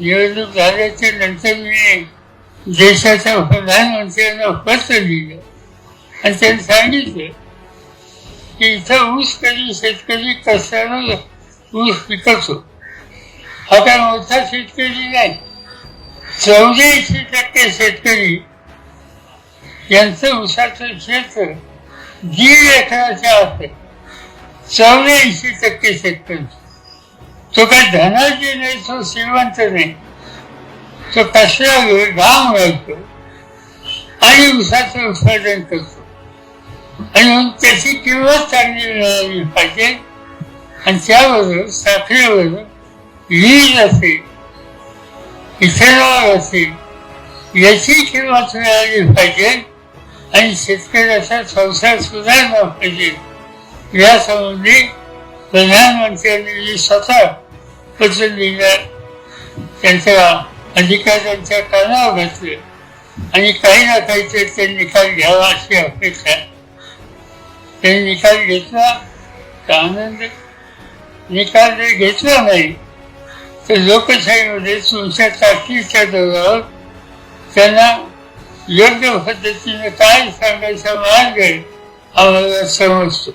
निवडणूक झाल्याच्यानंतर मी देशाच्या प्रधानमंत्र्यांना पत्र लिहिलं. आणि त्यांनी सांगितलं की इथं ऊस कधी शेतकरी कशानं ऊस पिकवतो हा काय मोठा शेतकरी नाही. चौऱ्याऐंशी टक्के शेतकरी यांचं ऊसाचं क्षेत्र दीड एकराच्या आत चौऱ्याऐंशी टक्के शेतकरी. तो काय धनाजी नाही तो श्रीमंत नाही. तो कशाला घाम घालतो? आणि ऊसाचं उत्पादन करतो. आणि त्याची किंमत चांगली मिळाली पाहिजे. आणि त्याबरोबर साखरेबरोबर वीज असेल इथेनॉल असेल याची किंमत मिळाली पाहिजे. आणि शेतकऱ्याचा संसार सुधारला पाहिजे. यासंबंधी प्रधानमंत्र्यांनी स्वतः पत्र लिहिलं त्यांच्या कानावर घातले आणि काही ना काहीतरी ते निकाल घ्यावा अशी अपेक्षा आहे. त्यांनी निकाल घेतला तर आनंद निकाल जर घेतला नाही तर लोकशाहीमध्ये तुमच्या ताकदीच्या जोरावर त्यांना योग्य पद्धतीने काय सांगायचा मार्ग आम्हाला समजतो